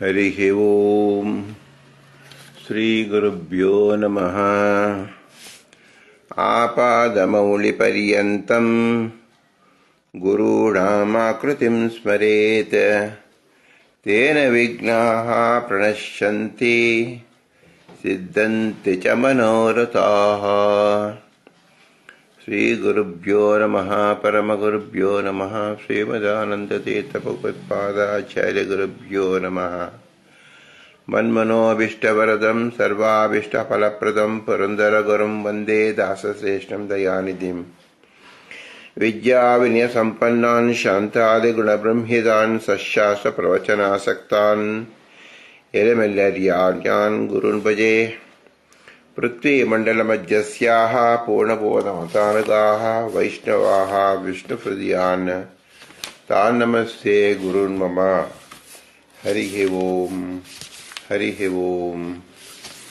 हरिः ओम्। श्रीगुरुभ्यो नमः। आपादमौलिपर्यन्तम् गुरूणामाकृतिं स्मरेत्। तेन विघ्नाः प्रणश्यन्ति सिद्धन्ति च मनोरथाः। श्रीगुरुभ्यो नमः, परमगुरुभ्यो नमः श्रीमदानन्दतीर्थपपादाचार्यगुरुभ्यो नमः। मन्मनोऽभीष्टवरदं, सर्वाभीष्टफलप्रदं, पुरन्दरगुरुं वंदे दासश्रेष्ठं दयानिधिम्। विद्याविनयसम्पन्नान् शान्तादिगुणबृंहितान् सशास्त्रप्रवचनासक्तान् यलमेल्लर्याज्ञान् गुरून् भजे। पृथ्वीमण्डलमध्यस्याः पूर्णबोधमतानुगाः वैष्णवाः विष्णुहृदयान् तान् नमस्ते गुरून् मम हरिः ओम् हरिः ಓಂ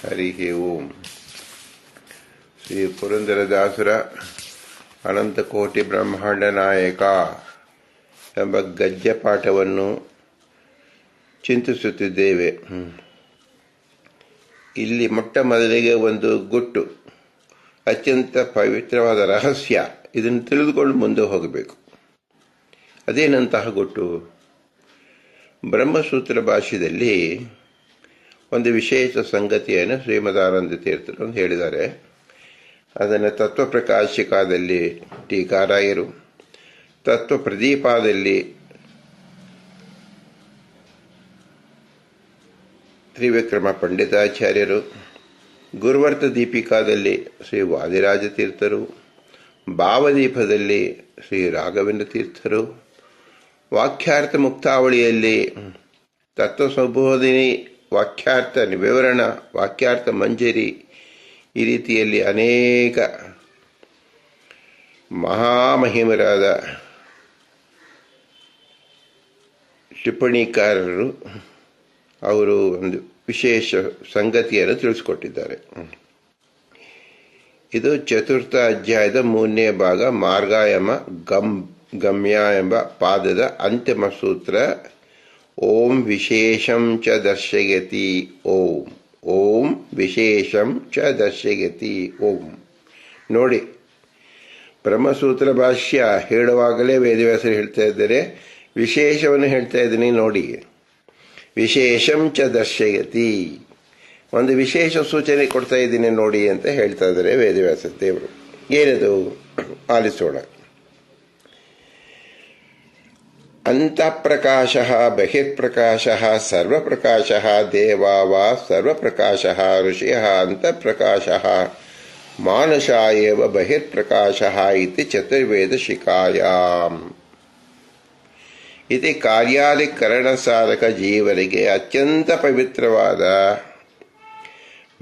ಹರಿಃ ಓಂ ಶ್ರೀ ಪುರಂದರದಾಸರ ಅನಂತಕೋಟಿ ಬ್ರಹ್ಮಾಂಡ ನಾಯಕ ಎಂಬ ಗದ್ಯ ಪಾಠವನ್ನು ಚಿಂತಿಸುತ್ತಿದ್ದೇವೆ ಇಲ್ಲಿ ಮೊಟ್ಟ ಮೊದಲಿಗೆ ಒಂದು ಗುಟ್ಟು, ಅತ್ಯಂತ ಪವಿತ್ರವಾದ ರಹಸ್ಯ. ಇದನ್ನು ತಿಳಿದುಕೊಂಡು ಮುಂದೆ ಹೋಗಬೇಕು. ಅದೇನಂತಹ ಗುಟ್ಟು? ಬ್ರಹ್ಮಸೂತ್ರ ಭಾಷೆಯಲ್ಲಿ ಒಂದು ವಿಶೇಷ ಸಂಗತಿಯನ್ನು ಶ್ರೀಮದಾನಂದ ತೀರ್ಥರು ಹೇಳಿದ್ದಾರೆ. ಅದನ್ನು ತತ್ವ ತತ್ವಪ್ರಕಾಶಿಕಾದಲ್ಲಿ ಟೀಕಾರಾಯರು ತತ್ವ ಪ್ರದೀಪದಲ್ಲಿ ತ್ರಿವಿಕ್ರಮ ಪಂಡಿತಾಚಾರ್ಯರು, ಗುರುವರ್ತ ದೀಪಿಕಾದಲ್ಲಿ ಶ್ರೀ ವಾದಿರಾಜ ತೀರ್ಥರು ಭಾವದೀಪದಲ್ಲಿ ಶ್ರೀ ರಾಘವೇಂದ್ರ ತೀರ್ಥರು ವಾಕ್ಯಾರ್ಥ ಮುಕ್ತಾವಳಿಯಲ್ಲಿ ತತ್ವಸಂಬೋಧಿನಿ ವಾಕ್ಯಾರ್ಥ ವಿವರಣ ವಾಕ್ಯಾರ್ಥ ಮಂಜರಿ ಈ ರೀತಿಯಲ್ಲಿ ಅನೇಕ ಮಹಾಮಹಿಮರಾದ ಟಿಪ್ಪಣಿಕಾರರು ಅವರು ಒಂದು ವಿಶೇಷ ಸಂಗತಿಯನ್ನು ತಿಳಿಸ್ಕೊಟ್ಟಿದ್ದಾರೆ. ಇದು ಚತುರ್ಥ ಅಧ್ಯಾಯದ ಮೂರನೇ ಭಾಗ, ಮಾರ್ಗಾಯಮ ಗಮ್, ಗಮ್ಯ ಎಂಬ ಪಾದದ ಅಂತಿಮ ಸೂತ್ರ. ಓಂ ವಿಶೇಷಂ ಚ ದರ್ಶಯತಿ, ಓಂ. ಓಂ ವಿಶೇಷಂ ಚ ದರ್ಶಯತಿ, ಓಂ. ನೋಡಿ, ಬ್ರಹ್ಮಸೂತ್ರ ಭಾಷ್ಯ ಹೇಳುವಾಗಲೇ ವೇದವ್ಯಾಸರು ಹೇಳ್ತಾ ಇದ್ದಾರೆ. ವಿಶೇಷವನ್ನು ಹೇಳ್ತಾ ಇದ್ದೀನಿ, ನೋಡಿ. ವಿಶೇಷಂ ಚ ದರ್ಶಯತಿ. ಒಂದು ವಿಶೇಷ ಸೂಚನೆ ಕೊಡ್ತಾ ಇದ್ದೀನಿ ನೋಡಿ ಅಂತ ಹೇಳ್ತಾ ಇದ್ದಾರೆ ವೇದವ್ಯಾಸ ದೇವರು. ಏನದು? ಆಲಿಸೋಣ. ಅಂತಃಪ್ರಕಾಶಃ ಬಹಿರ್ಪ್ರಕಾಶಃ ಸರ್ವಪ್ರಕಾಶಃ ದೇವಾ ವಾ ಸರ್ವಪ್ರಕಾಶ ಋಷಿಯಃ ಮಾನಸ ಮಾನುಷ ಏವ ಬಹಿರ್ಪ್ರಕಾಶಃ ಇತಿ ಚತುರ್ವೇದಶಿಖಾಯಾಮ್ ಇತಿ ಕಾರ್ಯಾಧಿಕರಣ ಸಾಧಕ ಜೀವನಿಗೆ ಅತ್ಯಂತ ಪವಿತ್ರವಾದ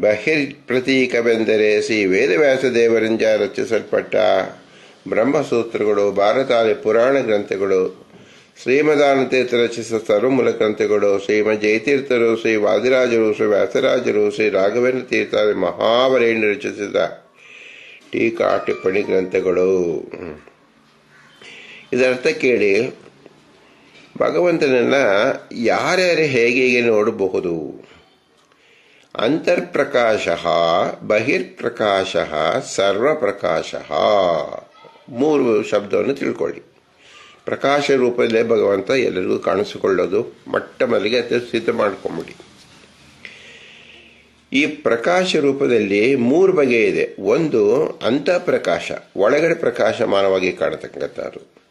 ಬಹಿರ್ ಪ್ರತೀಕವೆಂದರೆ ಶ್ರೀ ವೇದವ್ಯಾಸ ದೇವರಿಂದ ರಚಿಸಲ್ಪಟ್ಟ ಬ್ರಹ್ಮಸೂತ್ರಗಳು, ಭಾರತಾದಿ ಪುರಾಣ ಗ್ರಂಥಗಳು, ಶ್ರೀಮದಾನತೀರ್ಥ ರಚಿಸಿದ ಸರ್ವಮೂಲ ಗ್ರಂಥಗಳು ಶ್ರೀಮ ಜಯತೀರ್ಥರು ಶ್ರೀ ವಾದಿರಾಜರು, ಶ್ರೀ ವ್ಯಾಸರಾಜರು, ಶ್ರೀ ರಾಘವೇಂದ್ರ ತೀರ್ಥ ಮಹಾವರೇಣ್ಯ ರಚಿಸಿದ ಟೀಕಾ ಟಿಪ್ಪಣಿ ಗ್ರಂಥಗಳು. ಇದರ್ಥ ಕೇಳಿ ಭಗವಂತನನ್ನ ಯಾರ್ಯಾರು ಹೇಗೆ ಹೇಗೆ ನೋಡಬಹುದು? ಅಂತರ್ಪ್ರಕಾಶ, ಬಹಿರ್ಪ್ರಕಾಶ, ಸರ್ವಪ್ರಕಾಶ. ಮೂರು ಶಬ್ದವನ್ನು ತಿಳ್ಕೊಳ್ಳಿ. ಪ್ರಕಾಶ ರೂಪದಲ್ಲೇ ಭಗವಂತ ಎಲ್ಲರಿಗೂ ಕಾಣಿಸಿಕೊಳ್ಳೋದು ಮೊಟ್ಟ ಮೊದಲಿಗೆ ಸಿದ್ಧ ಮಾಡ್ಕೊಂಬಿಡಿ. ಈ ಪ್ರಕಾಶ ರೂಪದಲ್ಲಿ ಮೂರು ಬಗೆ ಇದೆ. ಒಂದು ಅಂತಃಪ್ರಕಾಶ, ಒಳಗಡೆ ಪ್ರಕಾಶಮಾನವಾಗಿ ಕಾಣತಕ್ಕಂಥದ್ದು.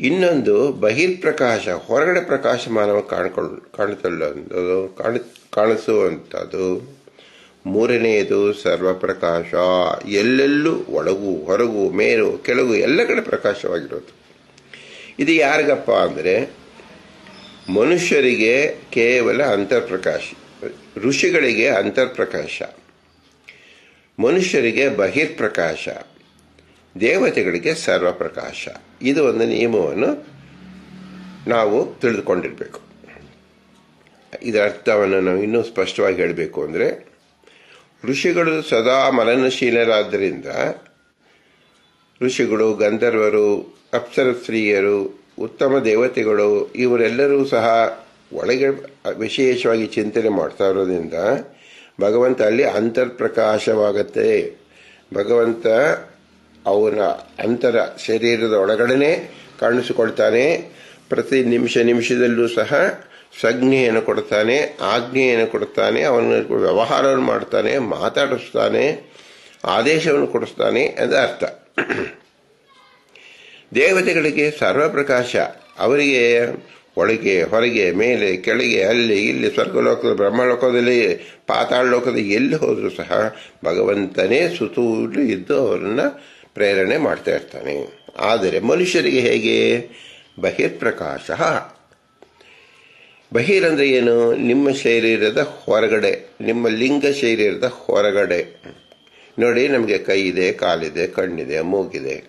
ಇನ್ನೊಂದು ಬಹಿರ್ಪ್ರಕಾಶ, ಹೊರಗಡೆ ಪ್ರಕಾಶಮಾನವಾಗಿ ಕಾಣ್ಕೊಳ್ಳ ಕಾಣುತ್ತಲ್ಲದು ಕಾಣ, ಕಾಣಿಸುವಂಥದ್ದು. ಮೂರನೆಯದು ಸರ್ವಪ್ರಕಾಶ. ಎಲ್ಲೆಲ್ಲೂ ಒಳಗು, ಹೊರಗು, ಮೇಲು, ಕೆಳಗು, ಎಲ್ಲ ಕಡೆ ಪ್ರಕಾಶವಾಗಿರೋದು. ಇದು ಯಾರಿಗಪ್ಪ ಅಂದರೆ, ಮನುಷ್ಯರಿಗೆ ಕೇವಲ ಅಂತರ್ಪ್ರಕಾಶ, ಋಷಿಗಳಿಗೆ ಅಂತರ್ಪ್ರಕಾಶ. ಮನುಷ್ಯರಿಗೆ ಬಹಿರ್ಪ್ರಕಾಶ. ದೇವತೆಗಳಿಗೆ ಸರ್ವಪ್ರಕಾಶ. ಇದು ಒಂದು ನಿಯಮವನ್ನು ನಾವು ತಿಳಿದುಕೊಂಡಿರಬೇಕು. ಇದರ ಅರ್ಥವನ್ನು ನಾವು ಇನ್ನೂ ಸ್ಪಷ್ಟವಾಗಿ ಹೇಳಬೇಕು ಅಂದರೆ, ಋಷಿಗಳು ಸದಾ ಮನನಶೀಲರಾದ್ದರಿಂದ ಋಷಿಗಳು, ಗಂಧರ್ವರು ಅಪ್ಸರ ಸ್ತ್ರೀಯರು ಉತ್ತಮ ದೇವತೆಗಳು, ಇವರೆಲ್ಲರೂ ಸಹ ಒಳಗೆ ವಿಶೇಷವಾಗಿ ಚಿಂತನೆ ಮಾಡ್ತಾ ಇರೋದ್ರಿಂದ ಭಗವಂತ ಅಲ್ಲಿ ಅಂತರ್ಪ್ರಕಾಶವಾಗತ್ತೆ. ಭಗವಂತ ಅವನ ಅಂತರ ಶರೀರದ ಒಳಗಡೆನೆ ಕಾಣಿಸಿಕೊಳ್ತಾನೆ. ಪ್ರತಿ ನಿಮಿಷ ನಿಮಿಷದಲ್ಲೂ ಸಹ ಸಂಜ್ಞೆಯನ್ನು ಕೊಡ್ತಾನೆ, ಆಜ್ಞೆಯನ್ನು ಕೊಡ್ತಾನೆ, ಅವನ ವ್ಯವಹಾರವನ್ನು ಮಾಡ್ತಾನೆ, ಮಾತಾಡಿಸ್ತಾನೆ, ಆದೇಶವನ್ನು ಕೊಡಿಸ್ತಾನೆ ಅಂತ ಅರ್ಥ. ದೇವತೆಗಳಿಗೆ ಸರ್ವಪ್ರಕಾಶ, ಅವರಿಗೆ ಒಳಗೆ, ಹೊರಗೆ, ಮೇಲೆ, ಕೆಳಗೆ, ಅಲ್ಲಿ, ಇಲ್ಲಿ ಸ್ವರ್ಗಲೋಕದ ಬ್ರಹ್ಮಲೋಕದಲ್ಲಿ ಪಾತಾಳ ಲೋಕದಲ್ಲಿ ಎಲ್ಲಿ ಹೋದರೂ ಸಹ ಭಗವಂತನೇ ಸುತ್ತೂರು ಇದ್ದು ಅವರನ್ನ ಪ್ರೇರಣೆ ಮಾಡ್ತಾ ಇರ್ತಾನೆ. ಆದರೆ ಮನುಷ್ಯರಿಗೆ ಹೇಗೆ? ಬಹಿರ್ಪ್ರಕಾಶ. ಬಹಿರ್ ಅಂದ್ರೆ ಏನು? ನಿಮ್ಮ ಶರೀರದ ಹೊರಗಡೆ, ನಿಮ್ಮ ಲಿಂಗ ಶರೀರದ ಹೊರಗಡೆ. ನೋಡಿ, ನಮಗೆ ಕೈ ಇದೆ, ಕಾಲಿದೆ, ಕಣ್ಣಿದೆ, ಮೂಗಿದೆ.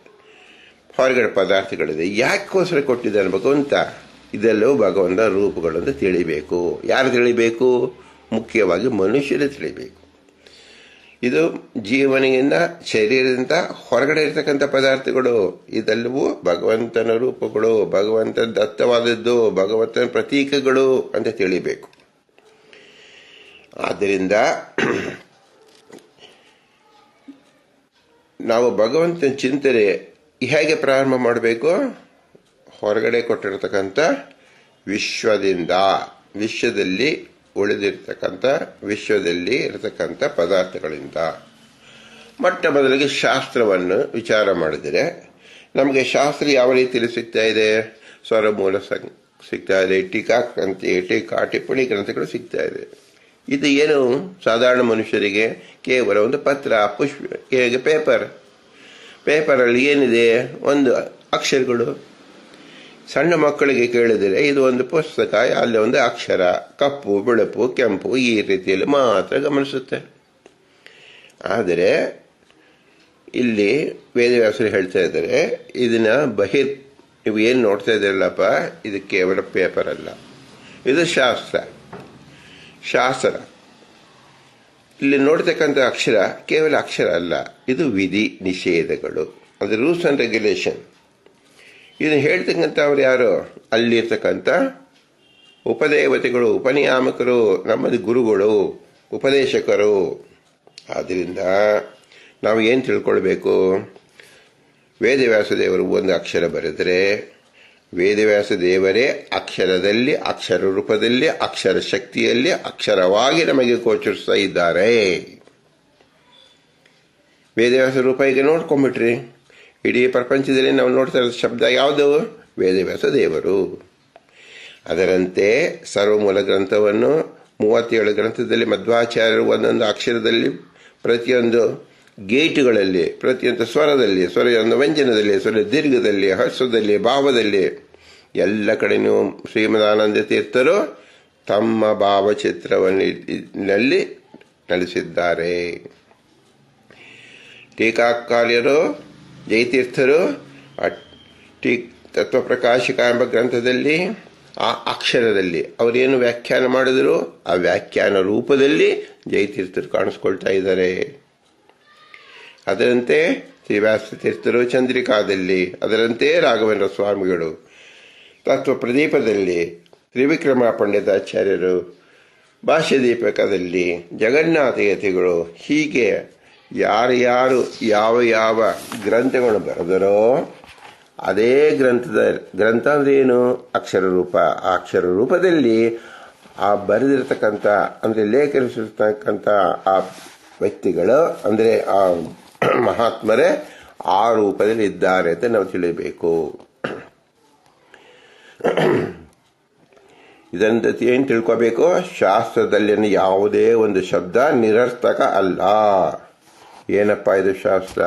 ಹೊರಗಡೆ ಪದಾರ್ಥಗಳಿದೆ. ಯಾಕೋಸ್ಕರ ಕೊಟ್ಟಿದೆ ಅನ್ಬೇಕು ಅಂತ? ಇದೆಲ್ಲವೂ ಭಗವಂತ ರೂಪಗಳನ್ನು ತಿಳಿಬೇಕು. ಯಾರು ತಿಳಿಬೇಕು? ಮುಖ್ಯವಾಗಿ ಮನುಷ್ಯರೇ ತಿಳಿಬೇಕು. ಇದು ಜೀವನಿಯಿಂದ, ಶರೀರದಿಂದ ಹೊರಗಡೆ ಇರತಕ್ಕಂಥ ಪದಾರ್ಥಗಳು. ಇದೆಲ್ಲವೂ ಭಗವಂತನ ರೂಪಗಳು, ಭಗವಂತನ ದತ್ತವಾದದ್ದು, ಭಗವಂತನ ಪ್ರತೀಕಗಳು ಅಂತ ತಿಳಿಬೇಕು. ಆದ್ದರಿಂದ ನಾವು ಭಗವಂತನ ಚಿಂತನೆ ಹೇಗೆ ಪ್ರಾರಂಭ ಮಾಡಬೇಕು? ಹೊರಗಡೆ ಕೊಟ್ಟಿರತಕ್ಕಂಥ ವಿಶ್ವದಿಂದ, ವಿಶ್ವದಲ್ಲಿ ಉಳಿದಿರ್ತಕ್ಕಂಥ ವಿಶ್ವದಲ್ಲಿ ಇರತಕ್ಕಂಥ ಪದಾರ್ಥಗಳಿಂದ. ಮೊಟ್ಟ ಮೊದಲಿಗೆ ಶಾಸ್ತ್ರವನ್ನು ವಿಚಾರ ಮಾಡಿದರೆ, ನಮಗೆ ಶಾಸ್ತ್ರ ಯಾವ ರೀತಿಯಲ್ಲಿ ಸಿಗ್ತಾ ಇದೆ? ಸ್ವರಮೂಲ ಸಂ- ಸಿಗ್ತಾ ಇದೆ, ಟೀಕಾ ಗ್ರಂಥಿ, ಟೀಕಾ ಟಿಪ್ಪಣಿ ಗ್ರಂಥಗಳು ಸಿಗ್ತಾ ಇದೆ. ಇದು ಏನು? ಸಾಧಾರಣ ಮನುಷ್ಯರಿಗೆ ಕೇವಲ ಒಂದು ಪತ್ರ, ಪುಷ್ಪ ಪೇಪರ್? ಪೇಪರಲ್ಲಿ ಏನಿದೆ? ಒಂದು ಅಕ್ಷರಗಳು. ಸಣ್ಣ ಮಕ್ಕಳಿಗೆ ಕೇಳಿದರೆ ಇದು ಒಂದು ಪುಸ್ತಕ, ಅಲ್ಲಿ ಒಂದು ಅಕ್ಷರ, ಕಪ್ಪು, ಬಿಳುಪು, ಕೆಂಪು, ಈ ರೀತಿಯಲ್ಲಿ ಮಾತ್ರ ಗಮನಿಸುತ್ತೆ. ಆದರೆ, ಇಲ್ಲಿ ವೇದವ್ಯಾಸರು ಹೇಳ್ತಾ ಇದ್ದಾರೆ, ಇದನ್ನ ಬಹಿರ್, ನೀವು ಏನು ನೋಡ್ತಾ ಇದ್ದೀರಲ್ಲಪ್ಪ, ಇದು ಕೇವಲ ಪೇಪರ್ ಅಲ್ಲ. ಇದು ಶಾಸ್ತ್ರ. ಶಾಸ್ತ್ರ ಇಲ್ಲಿ ನೋಡ್ತಕ್ಕಂಥ ಅಕ್ಷರ ಕೇವಲ ಅಕ್ಷರ ಅಲ್ಲ, ಇದು ವಿಧಿ ನಿಷೇಧಗಳು. ಅದು ರೂಲ್ಸ್ ಅಂಡ್ ರೆಗ್ಯುಲೇಷನ್. ಇದನ್ನು ಹೇಳ್ತಕ್ಕಂಥವ್ರು ಯಾರು? ಅಲ್ಲಿರ್ತಕ್ಕಂಥ ಉಪದೇವತೆಗಳು, ಉಪನಿಯಾಮಕರು, ನಮ್ಮದು ಗುರುಗಳು, ಉಪದೇಶಕರು. ಆದ್ದರಿಂದ ನಾವು ಏನು ತಿಳ್ಕೊಳ್ಬೇಕು? ವೇದವ್ಯಾಸ ದೇವರು ಒಂದು ಅಕ್ಷರ ಬರೆದರೆ ವೇದವ್ಯಾಸ ದೇವರೇ ಅಕ್ಷರದಲ್ಲಿ, ಅಕ್ಷರ ರೂಪದಲ್ಲಿ, ಅಕ್ಷರ ಶಕ್ತಿಯಲ್ಲಿ, ಅಕ್ಷರವಾಗಿ ನಮಗೆ ಗೋಚರಿಸ್ತಾ ಇದ್ದಾರೆ. ವೇದವ್ಯಾಸ ರೂಪ ಈಗ ನೋಡ್ಕೊಂಡ್ಬಿಟ್ರಿ ಇಡೀ ಪ್ರಪಂಚದಲ್ಲಿ ನಾವು ನೋಡ್ತಾ ಇರೋ ಶಬ್ದ ಯಾವುದು? ವೇದವ್ಯಾಸ ದೇವರು. ಅದರಂತೆ ಸರ್ವಮೂಲ ಗ್ರಂಥವನ್ನು ಮೂವತ್ತೇಳು ಗ್ರಂಥದಲ್ಲಿ ಮಧ್ವಾಚಾರ್ಯರು ಒಂದೊಂದು ಅಕ್ಷರದಲ್ಲಿ, ಪ್ರತಿಯೊಂದು ಗೇಟುಗಳಲ್ಲಿ, ಪ್ರತಿಯೊಂದು ಸ್ವರದಲ್ಲಿ ಸ್ವರೊಂದು ವ್ಯಂಜನದಲ್ಲಿ, ಸ್ವರ ದೀರ್ಘದಲ್ಲಿ, ಹರ್ಷದಲ್ಲಿ, ಭಾವದಲ್ಲಿ ಎಲ್ಲ ಕಡೆಯೂ ಶ್ರೀಮದಾನಂದ ತೀರ್ಥರು ತಮ್ಮ ಭಾವಚಿತ್ರವನ್ನಲ್ಲಿ ನಡೆಸಿದ್ದಾರೆ. ಟೀಕಾಕಾರ್ಯರು ಜಯತೀರ್ಥರು ಟಿ ತತ್ವ ತತ್ವಪ್ರಕಾಶಿಕ ಎಂಬ ಗ್ರಂಥದಲ್ಲಿ, ಆ ಅಕ್ಷರದಲ್ಲಿ ಅವರೇನು ವ್ಯಾಖ್ಯಾನ ಮಾಡಿದ್ರು? ಆ ವ್ಯಾಖ್ಯಾನ ರೂಪದಲ್ಲಿ ಜಯತೀರ್ಥರು ಕಾಣಿಸ್ಕೊಳ್ತಾ ಇದ್ದಾರೆ. ಅದರಂತೆ ಶ್ರೀವ್ಯಾಸ ತೀರ್ಥರು ಚಂದ್ರಿಕಾದಲ್ಲಿ, ಅದರಂತೆ ರಾಘವೇಂದ್ರ ಸ್ವಾಮಿಗಳು ತತ್ವ ಪ್ರದೀಪದಲ್ಲಿ ತ್ರಿವಿಕ್ರಮ ಪಂಡಿತಾಚಾರ್ಯರು ಭಾಷ್ಯದೀಪಕದಲ್ಲಿ, ಜಗನ್ನಾಥ ಯತಿಗಳು ಹೀಗೆ ಯಾರ್ಯಾರು ಯಾವ ಯಾವ ಗ್ರಂಥಗಳು ಬರೆದರೋ ಅದೇ ಗ್ರಂಥದ ಗ್ರಂಥ ಅಂದ್ರೆ ಏನು ಅಕ್ಷರ ರೂಪ ಆ ಅಕ್ಷರ ರೂಪದಲ್ಲಿ ಆ ಬರೆದಿರತಕ್ಕಂಥ, ಅಂದ್ರೆ ಲೇಖನಿಸಿರ್ತಕ್ಕಂಥ ಆ ವ್ಯಕ್ತಿಗಳು, ಅಂದ್ರೆ ಆ ಮಹಾತ್ಮರೇ ಆ ರೂಪದಲ್ಲಿ ಇದ್ದಾರೆ ಅಂತ ನಾವು ತಿಳಿಬೇಕು ಇದರಿಂದ ಏನು ತಿಳ್ಕೋಬೇಕು? ಶಾಸ್ತ್ರದಲ್ಲಿನ ಯಾವುದೇ ಒಂದು ಶಬ್ದ ನಿರರ್ಥಕ ಅಲ್ಲ. ಏನಪ್ಪ ಇದು ಶಾಸ್ತ್ರ?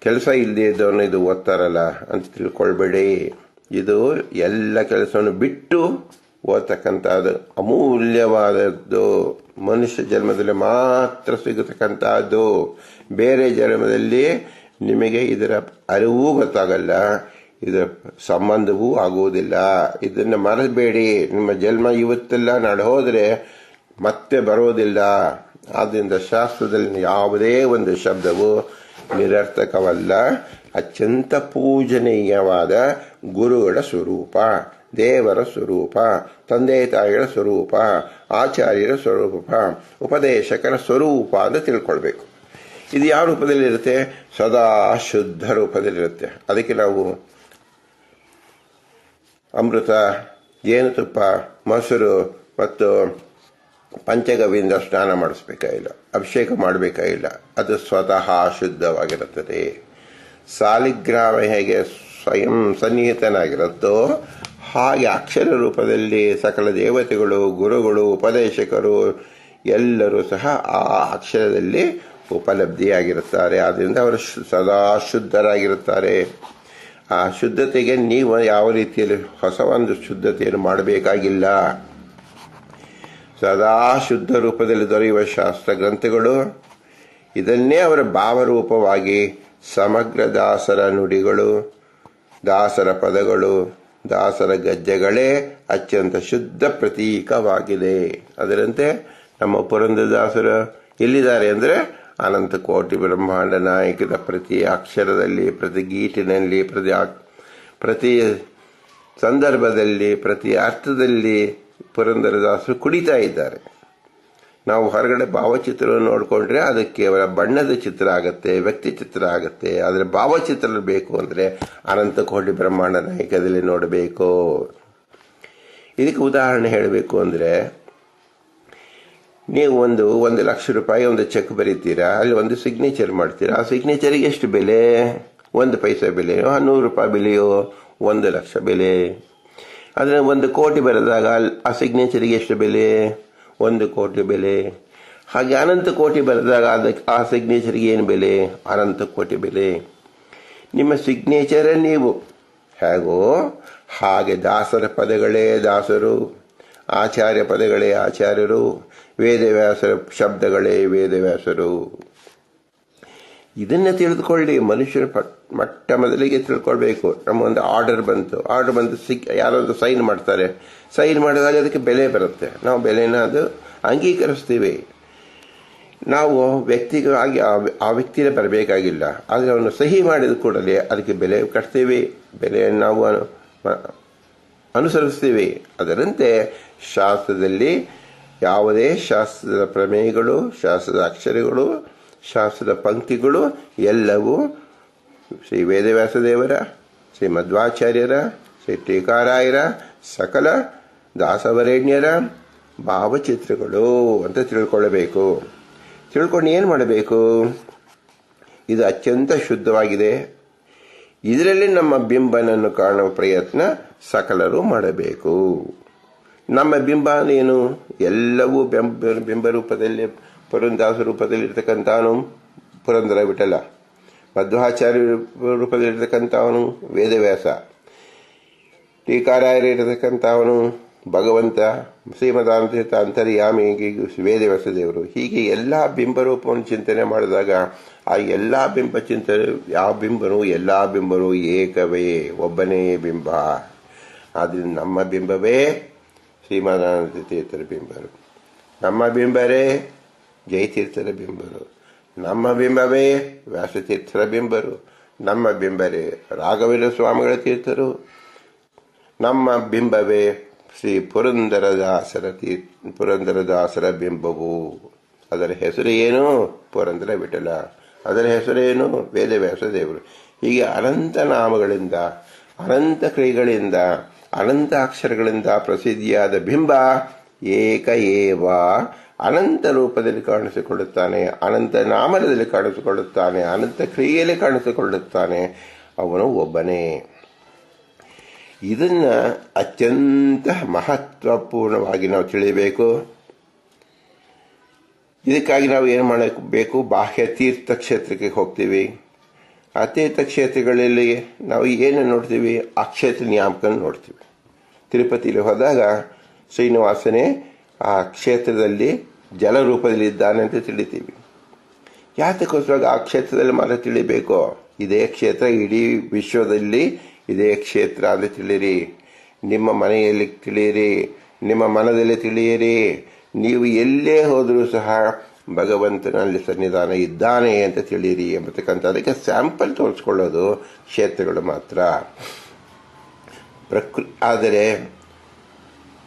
ಕೆಲಸ ಇಲ್ಲದೆ ಇದ್ದವನು ಇದು ಓದ್ತಾರಲ್ಲ ಅಂತ ತಿಳ್ಕೊಳ್ಬೇಡಿ. ಇದು ಎಲ್ಲ ಕೆಲಸವನ್ನು ಬಿಟ್ಟು ಓದ್ತಕ್ಕಂಥದ್ದು ಅಮೂಲ್ಯವಾದದ್ದು. ಮನುಷ್ಯ ಜನ್ಮದಲ್ಲಿ ಮಾತ್ರ ಸಿಗತಕ್ಕಂಥದ್ದು. ಬೇರೆ ಜನ್ಮದಲ್ಲಿ ನಿಮಗೆ ಇದರ ಅರಿವೂ ಗೊತ್ತಾಗಲ್ಲ. ಇದರ ಸಂಬಂಧವೂ ಆಗುವುದಿಲ್ಲ. ಇದನ್ನು ಮರಬೇಡಿ. ನಿಮ್ಮ ಜನ್ಮ ಇವತ್ತೆಲ್ಲ ನಡೆ ಹೋದರೆ ಮತ್ತೆ ಬರೋದಿಲ್ಲ. ಆದ್ದರಿಂದ ಶಾಸ್ತ್ರದಲ್ಲಿ ಯಾವುದೇ ಒಂದು ಶಬ್ದವು ನಿರರ್ಥಕವಲ್ಲ. ಅತ್ಯಂತ ಪೂಜನೀಯವಾದ ಗುರುಗಳ ಸ್ವರೂಪ, ದೇವರ ಸ್ವರೂಪ, ತಂದೆ ತಾಯಿಗಳ ಸ್ವರೂಪ, ಆಚಾರ್ಯರ ಸ್ವರೂಪ, ಉಪದೇಶಕರ ಸ್ವರೂಪ ಅಂತ ತಿಳ್ಕೊಳ್ಬೇಕು. ಇದು ಯಾವ ರೂಪದಲ್ಲಿರುತ್ತೆ? ಸದಾ ಶುದ್ಧ ರೂಪದಲ್ಲಿರುತ್ತೆ. ಅದಕ್ಕೆ ನಾವು ಅಮೃತ, ಜೇನುತುಪ್ಪ, ಮೊಸರು ಮತ್ತು ಪಂಚಗವಿಯಿಂದ ಸ್ನಾನ ಮಾಡಿಸ್ಬೇಕಾಗಿಲ್ಲ ಅಭಿಷೇಕ ಮಾಡಬೇಕಾಗಿಲ್ಲ ಅದು ಸ್ವತಃ ಶುದ್ಧವಾಗಿರುತ್ತದೆ. ಸಾಲಿಗ್ರಾಮ ಹೇಗೆ ಸ್ವಯಂ ಸನ್ನಿಹಿತನಾಗಿರುತ್ತೋ ಹಾಗೆ ಅಕ್ಷರ ರೂಪದಲ್ಲಿ ಸಕಲ ದೇವತೆಗಳು, ಗುರುಗಳು, ಉಪದೇಶಕರು ಎಲ್ಲರೂ ಸಹ ಆ ಅಕ್ಷರದಲ್ಲಿ ಉಪಲಬ್ಧಿಯಾಗಿರುತ್ತಾರೆ. ಆದ್ದರಿಂದ ಅವರು ಸದಾ ಶುದ್ಧರಾಗಿರುತ್ತಾರೆ. ಆ ಶುದ್ಧತೆಗೆ ನೀವು ಯಾವ ರೀತಿಯಲ್ಲಿ ಹೊಸ ಒಂದು ಶುದ್ಧತೆಯನ್ನು ಮಾಡಬೇಕಾಗಿಲ್ಲ. ಸದಾ ಶುದ್ಧ ರೂಪದಲ್ಲಿ ದೊರೆಯುವ ಶಾಸ್ತ್ರ ಗ್ರಂಥಗಳು, ಇದನ್ನೇ ಅವರ ಭಾವರೂಪವಾಗಿ ಸಮಗ್ರ ದಾಸರ ನುಡಿಗಳು, ದಾಸರ ಪದಗಳು, ದಾಸರ ಗದ್ಯಗಳೇ ಅತ್ಯಂತ ಶುದ್ಧ ಪ್ರತೀಕವಾಗಿದೆ. ಅದರಂತೆ ನಮ್ಮ ಪುರಂದರದಾಸರು ಎಲ್ಲಿದ್ದಾರೆ ಅಂದರೆ ಅನಂತ ಕೋಟಿ ಬ್ರಹ್ಮಾಂಡ ನಾಯಕದ ಪ್ರತಿ ಅಕ್ಷರದಲ್ಲಿ, ಪ್ರತಿ ಗೀಟಿನಲ್ಲಿ, ಪ್ರತಿ ಪ್ರತಿ ಸಂದರ್ಭದಲ್ಲಿ, ಪ್ರತಿ ಅರ್ಥದಲ್ಲಿ ಪುರಂದರದಾಸರು ಕುಡಿತಾ ಇದ್ದಾರೆ. ನಾವು ಹೊರಗಡೆ ಭಾವಚಿತ್ರವನ್ನು ನೋಡಿಕೊಂಡ್ರೆ ಅದು ಕೇವಲ ಬಣ್ಣದ ಚಿತ್ರ ಆಗುತ್ತೆ, ವ್ಯಕ್ತಿ ಚಿತ್ರ ಆಗುತ್ತೆ. ಆದರೆ ಭಾವಚಿತ್ರ ಬೇಕು ಅಂದರೆ ಅನಂತ ಕೋಟಿ ಬ್ರಹ್ಮಾಂಡ ನಾಯಕದಲ್ಲಿ ನೋಡಬೇಕು. ಇದಕ್ಕೆ ಉದಾಹರಣೆ ಹೇಳಬೇಕು ಅಂದರೆ, ನೀವು ಒಂದು ಒಂದು ಲಕ್ಷ ರೂಪಾಯಿ ಒಂದು ಚೆಕ್ ಬರೀತೀರಾ, ಅಲ್ಲಿ ಒಂದು ಸಿಗ್ನೇಚರ್ ಮಾಡ್ತೀರಾ. ಆ ಸಿಗ್ನೇಚರಿಗೆ ಎಷ್ಟು ಬೆಲೆ? ಒಂದು ಪೈಸೆ ಬೆಲೆಯೋ, ನೂರು ರೂಪಾಯಿ ಬೆಲೆಯೋ, ಒಂದು ಲಕ್ಷ ಬೆಲೆ. ಆದರೆ ಒಂದು ಕೋಟಿ ಬರೆದಾಗ ಆ ಸಿಗ್ನೇಚರಿಗೆ ಎಷ್ಟು ಬೆಲೆ? ಒಂದು ಕೋಟಿ ಬೆಲೆ. ಹಾಗೆ ಅನಂತ ಕೋಟಿ ಬರೆದಾಗ ಅದಕ್ಕೆ ಆ ಸಿಗ್ನೇಚರ್ಗೆ ಏನು ಬೆಲೆ? ಅನಂತ ಕೋಟಿ ಬೆಲೆ. ನಿಮ್ಮ ಸಿಗ್ನೇಚರೇ ನೀವು. ಹೇಗೋ? ಹಾಗೆ ದಾಸರ ಪದಗಳೇ ದಾಸರು, ಆಚಾರ್ಯ ಪದಗಳೇ ಆಚಾರ್ಯರು, ವೇದವ್ಯಾಸರ ಶಬ್ದಗಳೇ ವೇದವ್ಯಾಸರು. ಇದನ್ನ ತಿಳಿದುಕೊಳ್ಳಿ. ಮನುಷ್ಯರ ಮಟ್ಟ ಮೊದಲಿಗೆ ತಿಳ್ಕೊಳ್ಬೇಕು. ನಮ್ಮ ಒಂದು ಆರ್ಡರ್ ಬಂತು. ಆರ್ಡರ್ ಬಂದು ಸಿಕ್, ಯಾರಾದ್ರು ಸೈನ್ ಮಾಡ್ತಾರೆ. ಸೈನ್ ಮಾಡಿದಾಗ ಅದಕ್ಕೆ ಬೆಲೆ ಬರುತ್ತೆ. ನಾವು ಬೆಲೆನ ಅದು ಅಂಗೀಕರಿಸ್ತೀವಿ. ನಾವು ವ್ಯಕ್ತಿಗಾಗಿ ಆ- ವ್ಯಕ್ತಿನೇ ಬರಬೇಕಾಗಿಲ್ಲ. ಆದರೆ ಅವನು ಸಹಿ ಮಾಡಿದ ಕೂಡಲೇ ಅದಕ್ಕೆ ಬೆಲೆ ಕಟ್ತೀವಿ. ಬೆಲೆಯನ್ನು ನಾವು ಅನು- ಅನುಸರಿಸ್ತೀವಿ. ಅದರಂತೆ ಶಾಸ್ತ್ರದಲ್ಲಿ ಯಾವುದೇ ಶಾಸ್ತ್ರದ ಪ್ರಮೇಯಗಳು, ಶಾಸ್ತ್ರದ ಅಕ್ಷರಗಳು ಶಾಸ್ತ್ರದ ಪಂಕ್ತಿಗಳು ಎಲ್ಲವೂ ಶ್ರೀ ವೇದವ್ಯಾಸ ದೇವರ ಶ್ರೀ ಮಧ್ವಾಚಾರ್ಯರ, ಶ್ರೀ ಟೀಕಾರಾಯರ ಸಕಲ ದಾಸವರೇಣ್ಯರ ಭಾವಚಿತ್ರಗಳು ಅಂತ ತಿಳ್ಕೊಳ್ಳಬೇಕು ತಿಳ್ಕೊಂಡು ಏನು ಮಾಡಬೇಕು? ಇದು ಅತ್ಯಂತ ಶುದ್ಧವಾಗಿದೆ. ಇದರಲ್ಲಿ ನಮ್ಮ ಬಿಂಬನನ್ನು ಕಾಣುವ ಪ್ರಯತ್ನ ಸಕಲರು ಮಾಡಬೇಕು. ನಮ್ಮ ಬಿಂಬ ಏನು? ಎಲ್ಲವೂ ಬೆಂಬ ಬಿಂಬ ರೂಪದಲ್ಲಿ ಪುರಂದಾಸ ರೂಪದಲ್ಲಿ ಇರ್ತಕ್ಕಂಥವನು ಪುರಂದರ ವಿಠಲ ಮಧ್ವಾಚಾರ್ಯ ರೂಪದಲ್ಲಿರ್ತಕ್ಕಂಥವನು ವೇದವ್ಯಾಸ ಟೀಕಾರಾಯರಿರತಕ್ಕಂಥವನು ಭಗವಂತ ಶ್ರೀಮದಾನಂದ ಅಂತರ್ಯಾಮಿ ವೇದವ್ಯಾಸ ದೇವರು ಹೀಗೆ ಎಲ್ಲ ಬಿಂಬರೂಪವನ್ನು ಚಿಂತನೆ ಮಾಡಿದಾಗ ಆ ಎಲ್ಲ ಬಿಂಬ ಚಿಂತನೆ ಯಾವ ಬಿಂಬನು ಎಲ್ಲ ಬಿಂಬರು ಏಕವೇ, ಒಬ್ಬನೇ ಬಿಂಬ. ಆದ್ದರಿಂದ ನಮ್ಮ ಬಿಂಬವೇ ಶ್ರೀಮದಾನಂದ ಬಿಂಬರು. ನಮ್ಮ ಬಿಂಬರೇ ಜಯತೀರ್ಥರ ಬಿಂಬರು. ನಮ್ಮ ಬಿಂಬವೇ ವ್ಯಾಸತೀರ್ಥರ ಬಿಂಬರು. ನಮ್ಮ ಬಿಂಬರೇ ರಾಘವೇಂದ್ರ ಸ್ವಾಮಿಗಳ ತೀರ್ಥರು. ನಮ್ಮ ಬಿಂಬವೇ ಶ್ರೀ ಪುರಂದರದಾಸರ ತೀ, ಪುರಂದರದಾಸರ ಬಿಂಬವು. ಅದರ ಹೆಸರು ಏನು? ಪುರಂದರ ವಿಠಲ. ಅದರ ಹೆಸರೇನು ವೇದವ್ಯಾಸ ದೇವರು. ಹೀಗೆ ಅನಂತ ನಾಮಗಳಿಂದ, ಅನಂತ ಕ್ರಿಯೆಗಳಿಂದ, ಅನಂತ ಅಕ್ಷರಗಳಿಂದ ಪ್ರಸಿದ್ಧಿಯಾದ ಬಿಂಬ ಏಕ ಏವ. ಅನಂತ ರೂಪದಲ್ಲಿ ಕಾಣಿಸಿಕೊಳ್ಳುತ್ತಾನೆ, ಅನಂತ ನಾಮದಲ್ಲಿ ಕಾಣಿಸಿಕೊಳ್ಳುತ್ತಾನೆ, ಅನಂತ ಕ್ರಿಯೆಯಲ್ಲಿ ಕಾಣಿಸಿಕೊಳ್ಳುತ್ತಾನೆ, ಅವನು ಒಬ್ಬನೇ. ಇದನ್ನ ಅತ್ಯಂತ ಮಹತ್ವಪೂರ್ಣವಾಗಿ ನಾವು ತಿಳಿಯಬೇಕು. ಇದಕ್ಕಾಗಿ ನಾವು ಏನು ಮಾಡಬೇಕು? ಬಾಹ್ಯ ತೀರ್ಥ ಕ್ಷೇತ್ರಕ್ಕೆ ಹೋಗ್ತೀವಿ. ಆ ತೀರ್ಥ ಕ್ಷೇತ್ರಗಳಲ್ಲಿ ನಾವು ಏನು ನೋಡ್ತೀವಿ? ಆ ಕ್ಷೇತ್ರ ಜ್ಞಾಪಕ ನೋಡ್ತೀವಿ. ತಿರುಪತಿಯಲ್ಲಿ ಹೋದಾಗ ಶ್ರೀನಿವಾಸನೇ ಆ ಕ್ಷೇತ್ರದಲ್ಲಿ ಜಲರೂಪದಲ್ಲಿ ಇದ್ದಾನೆ ಅಂತ ತಿಳಿತೀವಿ. ಯಾತಕ್ಕೋಸ್ಕರ ಆ ಕ್ಷೇತ್ರದಲ್ಲಿ ಮಾತ್ರ ತಿಳಿಬೇಕು? ಇದೇ ಕ್ಷೇತ್ರ, ಇಡೀ ವಿಶ್ವದಲ್ಲಿ ಇದೇ ಕ್ಷೇತ್ರ ಅಂತ ತಿಳಿಯಿರಿ ನಿಮ್ಮ ಮನೆಯಲ್ಲಿ ತಿಳಿಯಿರಿ, ನಿಮ್ಮ ಮನದಲ್ಲಿ ತಿಳಿಯಿರಿ. ನೀವು ಎಲ್ಲೇ ಹೋದರೂ ಸಹ ಭಗವಂತನಲ್ಲಿ ಸನ್ನಿಧಾನ ಇದ್ದಾನೆ ಅಂತ ತಿಳಿಯಿರಿ ಎಂಬತಕ್ಕಂಥ ಅದಕ್ಕೆ ಸ್ಯಾಂಪಲ್ ತೋರಿಸ್ಕೊಳ್ಳೋದು ಕ್ಷೇತ್ರಗಳು ಮಾತ್ರ. ಪ್ರಕೃ ಆದರೆ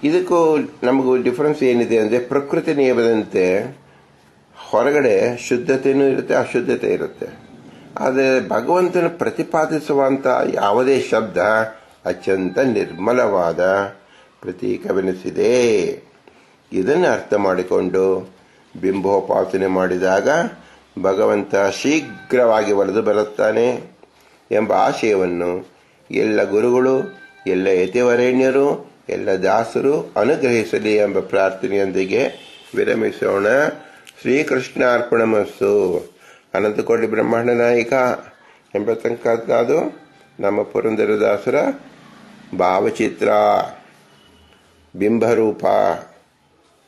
ಇದಕ್ಕೂ ನಮಗೂ ಡಿಫ್ರೆನ್ಸ್ ಏನಿದೆ ಅಂದರೆ ಪ್ರಕೃತಿ ನಿಯಮದಂತೆ ಹೊರಗಡೆ ಶುದ್ಧತೆಯೂ ಇರುತ್ತೆ, ಅಶುದ್ಧತೆ ಇರುತ್ತೆ. ಆದರೆ ಭಗವಂತನ ಪ್ರತಿಪಾದಿಸುವಂಥ ಯಾವುದೇ ಶಬ್ದ ಅತ್ಯಂತ ನಿರ್ಮಲವಾದ ಪ್ರತೀಕವೆನಿಸಿದೆ ಇದನ್ನು ಅರ್ಥ ಮಾಡಿಕೊಂಡು ಬಿಂಬೋಪಾಸನೆ ಮಾಡಿದಾಗ ಭಗವಂತ ಶೀಘ್ರವಾಗಿ ಒಲೆದು ಬರುತ್ತಾನೆ ಎಂಬ ಆಶಯವನ್ನು ಎಲ್ಲ ಗುರುಗಳು, ಎಲ್ಲ ಯತಿವರೇಣ್ಯರು ಎಲ್ಲ ದಾಸರು ಅನುಗ್ರಹಿಸಲಿ ಎಂಬ ಪ್ರಾರ್ಥನೆಯೊಂದಿಗೆ ವಿರಮಿಸೋಣ. ಶ್ರೀಕೃಷ್ಣಾರ್ಪಣಮಸ್ಸು ಅನಂತಕೋಟಿ ಬ್ರಹ್ಮಾಂಡ ನಾಯಕ ಎಂಬತಕ್ಕಂಥದ್ದು ನಮ್ಮ ಪುರಂದರದಾಸರ ಭಾವಚಿತ್ರ. ಬಿಂಬರೂಪ.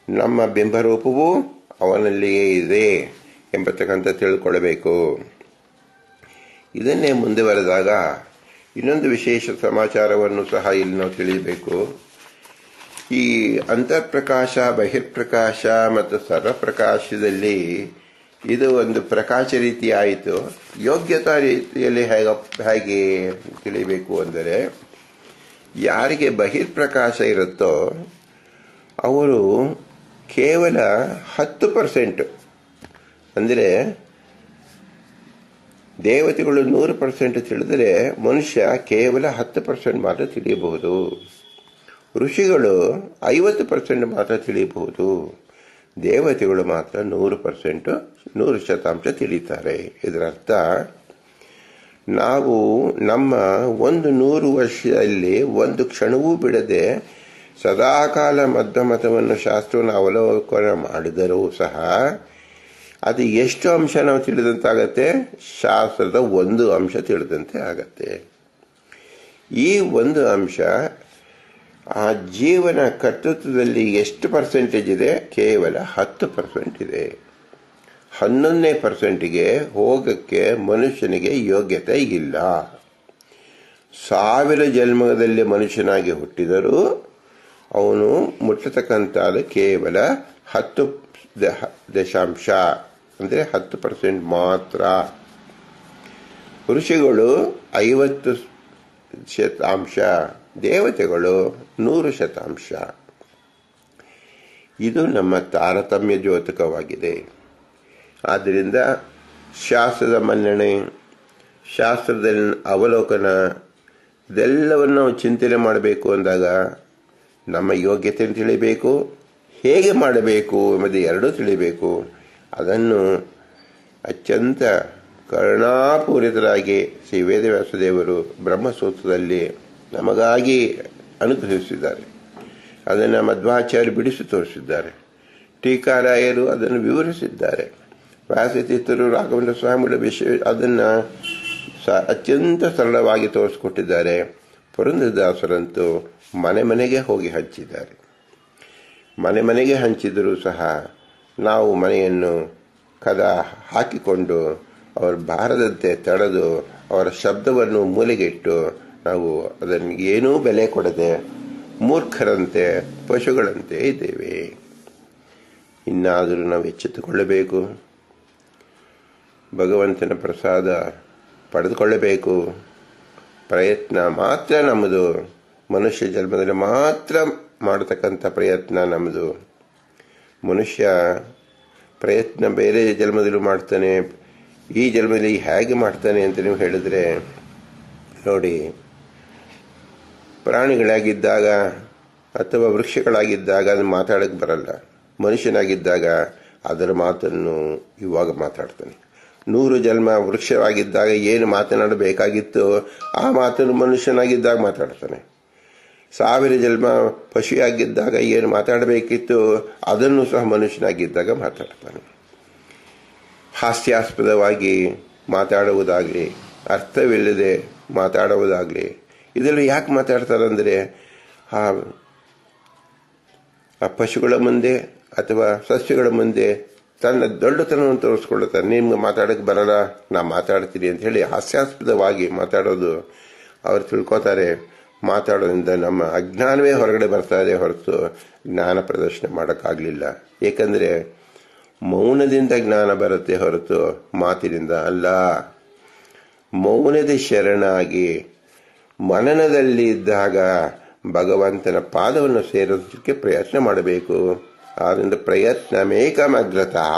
ನಮ್ಮ ಬಿಂಬರೂಪವು ಅವನಲ್ಲಿಯೇ ಇದೆ ಎಂಬತಕ್ಕಂಥ ತಿಳ್ಕೊಳ್ಬೇಕು. ಇದನ್ನೇ ಮುಂದುವರೆದಾಗ ಇನ್ನೊಂದು ವಿಶೇಷ ಸಮಾಚಾರವನ್ನು ಸಹ ಇಲ್ಲಿ ನಾವು ತಿಳಿಯಬೇಕು. ಈ ಅಂತರ್ಪ್ರಕಾಶ ಬಹಿರ್ಪ್ರಕಾಶ ಮತ್ತು ಸರ್ವಪ್ರಕಾಶದಲ್ಲಿ ಇದು ಒಂದು ಪ್ರಕಾಶ ರೀತಿ ಆಯಿತು. ಯೋಗ್ಯತಾ ರೀತಿಯಲ್ಲಿ ಹೇಗೆ ಹೇಗೆ ತಿಳಿಬೇಕು ಅಂದರೆ, ಯಾರಿಗೆ ಬಹಿರ್ಪ್ರಕಾಶ ಇರುತ್ತೋ ಅವರು ಕೇವಲ ಹತ್ತು ಪರ್ಸೆಂಟ್. ಅಂದರೆ ದೇವತೆಗಳು ನೂರು ಪರ್ಸೆಂಟ್ ತಿಳಿದರೆ ಮನುಷ್ಯ ಕೇವಲ ಹತ್ತು ಪರ್ಸೆಂಟ್ ಮಾತ್ರ ತಿಳಿಯಬಹುದು. ಋಷಿಗಳು ಐವತ್ತು ಪರ್ಸೆಂಟ್ ಮಾತ್ರ ತಿಳಿಯಬಹುದು. ದೇವತೆಗಳು ಮಾತ್ರ ನೂರು ಪರ್ಸೆಂಟ್, ನೂರು ಶತಾಂಶ ತಿಳಿತಾರೆ. ಇದರರ್ಥ, ನಾವು ನಮ್ಮ ಒಂದು ನೂರು ವರ್ಷದಲ್ಲಿ ಒಂದು ಕ್ಷಣವೂ ಬಿಡದೆ ಸದಾಕಾಲ ಮಧ್ಯಮತವನ್ನು ಶಾಸ್ತ್ರವನ್ನು ಅವಲೋಕನ ಮಾಡಿದರೂ ಸಹ ಅದು ಎಷ್ಟು ಅಂಶ ನಾವು ತಿಳಿದಂತಾಗತ್ತೆ? ಶಾಸ್ತ್ರದ ಒಂದು ಅಂಶ ತಿಳಿದಂತೆ ಆಗತ್ತೆ. ಈ ಒಂದು ಅಂಶ ಆ ಜೀವನ ಕರ್ತೃತ್ವದಲ್ಲಿ ಎಷ್ಟು ಪರ್ಸೆಂಟೇಜ್ ಇದೆ? ಕೇವಲ ಹತ್ತು ಪರ್ಸೆಂಟ್ ಇದೆ. ಹನ್ನೊಂದನೇ ಪರ್ಸೆಂಟಿಗೆ ಹೋಗಕ್ಕೆ ಮನುಷ್ಯನಿಗೆ ಯೋಗ್ಯತೆ ಇಲ್ಲ. ಸಾವಿರ ಜನ್ಮದಲ್ಲಿ ಮನುಷ್ಯನಾಗಿ ಹುಟ್ಟಿದರೂ ಅವನು ಮುಟ್ಟತಕ್ಕಂಥದ್ದು ಕೇವಲ ಹತ್ತು ದಶಾಂಶ. ಅಂದರೆ ಹತ್ತು ಪರ್ಸೆಂಟ್ ಮಾತ್ರ. ಋಷಿಗಳು ಐವತ್ತು ಶತಾಂಶ, ದೇವತೆಗಳು ನೂರು ಶತಾಂಶ. ಇದು ನಮ್ಮ ತಾರತಮ್ಯ ದ್ಯೋತಕವಾಗಿದೆ ಆದ್ದರಿಂದ ಶಾಸ್ತ್ರದ ಮನ್ನಣೆ ಶಾಸ್ತ್ರದ ಅವಲೋಕನ, ಇದೆಲ್ಲವನ್ನು ನಾವು ಚಿಂತನೆ ಮಾಡಬೇಕು ಅಂದಾಗ ನಮ್ಮ ಯೋಗ್ಯತೆಯನ್ನು ತಿಳಿಬೇಕು ಹೇಗೆ ಮಾಡಬೇಕು ಎಂಬುದು ಎರಡೂ ತಿಳಿಬೇಕು. ಅದನ್ನು ಅತ್ಯಂತ ಕರುಣಾಪೂರಿತರಾಗಿ ಶ್ರೀ ವೇದವ್ಯಾಸದೇವರು ಬ್ರಹ್ಮಸೂತ್ರದಲ್ಲಿ ನಮಗಾಗಿ ಅನುಗ್ರಹಿಸಿದ್ದಾರೆ. ಅದನ್ನು ಮಧ್ವಾಚಾರ್ಯ ಬಿಡಿಸಿ ತೋರಿಸಿದ್ದಾರೆ. ಟೀಕಾರಾಯರು ಅದನ್ನು ವಿವರಿಸಿದ್ದಾರೆ. ವ್ಯಾಸತೀರ್ಥರು ರಾಘವೇಂದ್ರ ಸ್ವಾಮಿಗಳ ವಿಷಯ ಅದನ್ನು ಅತ್ಯಂತ ಸರಳವಾಗಿ ತೋರಿಸಿಕೊಟ್ಟಿದ್ದಾರೆ. ಪುರಂದರದಾಸರಂತೂ ಮನೆ ಮನೆಗೆ ಹೋಗಿ ಹಂಚಿದ್ದಾರೆ. ಮನೆ ಮನೆಗೆ ಹಂಚಿದರೂ ಸಹ ನಾವು ಮನೆಯನ್ನು ಕದ ಹಾಕಿಕೊಂಡು ಅವರ ಬಾರದಂತೆ ತಡೆದು ಅವರ ಶಬ್ದವನ್ನು ಮೂಲೆಗಿಟ್ಟು ನಾವು ಅದನ್ನು ಏನೂ ಬೆಲೆ ಕೊಡದೆ ಮೂರ್ಖರಂತೆ ಪಶುಗಳಂತೆ ಇದ್ದೇವೆ. ಇನ್ನಾದರೂ ನಾವು ಎಚ್ಚೆತ್ತುಕೊಳ್ಳಬೇಕು. ಭಗವಂತನ ಪ್ರಸಾದ ಪಡೆದುಕೊಳ್ಳಬೇಕು. ಪ್ರಯತ್ನ ಮಾತ್ರ ನಮ್ಮದು. ಮನುಷ್ಯ ಜನ್ಮದಲ್ಲಿ ಮಾತ್ರ ಮಾಡತಕ್ಕಂಥ ಪ್ರಯತ್ನ ನಮ್ಮದು. ಮನುಷ್ಯ ಪ್ರಯತ್ನ ಬೇರೆ ಜನ್ಮದಲ್ಲೂ ಮಾಡ್ತಾನೆ, ಈ ಜನ್ಮದಲ್ಲಿ ಹೇಗೆ ಮಾಡ್ತಾನೆ ಅಂತ ನೀವು ಹೇಳಿದ್ರೆ, ನೋಡಿ, ಪ್ರಾಣಿಗಳಾಗಿದ್ದಾಗ ಅಥವಾ ವೃಕ್ಷಗಳಾಗಿದ್ದಾಗ ಅದನ್ನು ಮಾತಾಡಕ್ಕೆ ಬರಲ್ಲ. ಮನುಷ್ಯನಾಗಿದ್ದಾಗ ಅದರ ಮಾತನ್ನು ಇವಾಗ ಮಾತಾಡ್ತಾನೆ. ನೂರು ಜನ್ಮ ವೃಕ್ಷವಾಗಿದ್ದಾಗ ಏನು ಮಾತನಾಡಬೇಕಾಗಿತ್ತು ಆ ಮಾತನ್ನು ಮನುಷ್ಯನಾಗಿದ್ದಾಗ ಮಾತಾಡ್ತಾನೆ. ಸಾವಿರ ಜನ್ಮ ಪಶುವಾಗಿದ್ದಾಗ ಏನು ಮಾತಾಡಬೇಕಿತ್ತು, ಅದನ್ನು ಸಹ ಮನುಷ್ಯನಾಗಿದ್ದಾಗ ಮಾತಾಡ್ತಾನೆ. ಹಾಸ್ಯಾಸ್ಪದವಾಗಿ ಮಾತಾಡುವುದಾಗಲಿ, ಅರ್ಥವಿಲ್ಲದೆ ಮಾತಾಡುವುದಾಗಲಿ, ಇದರಲ್ಲಿ ಯಾಕೆ ಮಾತಾಡ್ತಾರೆ ಅಂದರೆ ಆ ಆ ಪಶುಗಳ ಮುಂದೆ ಅಥವಾ ಸಸ್ಯಗಳ ಮುಂದೆ ತನ್ನ ದೊಡ್ಡತನವನ್ನು ತೋರಿಸ್ಕೊಳ್ಳುತ್ತಾರೆ ನಿಮ್ಗೆ ಮಾತಾಡೋಕ್ಕೆ ಬರಲ್ಲ, ನಾ ಮಾತಾಡ್ತೀನಿ ಅಂತ ಹೇಳಿ ಹಾಸ್ಯಾಸ್ಪದವಾಗಿ ಮಾತಾಡೋದು, ಅವ್ರು ತಿಳ್ಕೊತಾರೆ. ಮಾತಾಡೋದ್ರಿಂದ ನಮ್ಮ ಅಜ್ಞಾನವೇ ಹೊರಗಡೆ ಬರ್ತಾ ಇದೆ ಹೊರತು ಜ್ಞಾನ ಪ್ರದರ್ಶನ ಮಾಡೋಕ್ಕಾಗಲಿಲ್ಲ. ಏಕೆಂದರೆ ಮೌನದಿಂದ ಜ್ಞಾನ ಬರುತ್ತೆ ಹೊರತು ಮಾತಿನಿಂದ ಅಲ್ಲ. ಮೌನದ ಶರಣಾಗಿ ಮನನದಲ್ಲಿ ಇದ್ದಾಗ ಭಗವಂತನ ಪಾದವನ್ನು ಸೇರೋದಕ್ಕೆ ಪ್ರಯತ್ನ ಮಾಡಬೇಕು. ಆದ್ದರಿಂದ ಪ್ರಯತ್ನ ಮೇಕಮಗ್ರತಃ.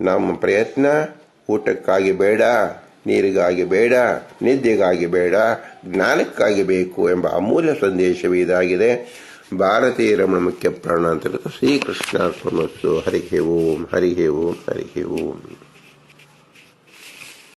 ನಮ್ಮ ಪ್ರಯತ್ನ ಊಟಕ್ಕಾಗಿ ಬೇಡ. ನೀರಿಗಾಗಿ ಬೇಡ, ನಿದ್ದೆಗಾಗಿ ಬೇಡ, ಜ್ಞಾನಕ್ಕಾಗಿ ಬೇಕು ಎಂಬ ಅಮೂಲ್ಯ ಸಂದೇಶವೇ ಇದಾಗಿದೆ. ಭಾರತೀಯ ರಮಣ ಮುಖ್ಯ ಪ್ರಾಣ ಅಂತ ಶ್ರೀಕೃಷ್ಣ ಹರಿಹೆ ಓಂ ಹರಿಹೆ ಓಂ ಹರಿಹೆ ಓಂ.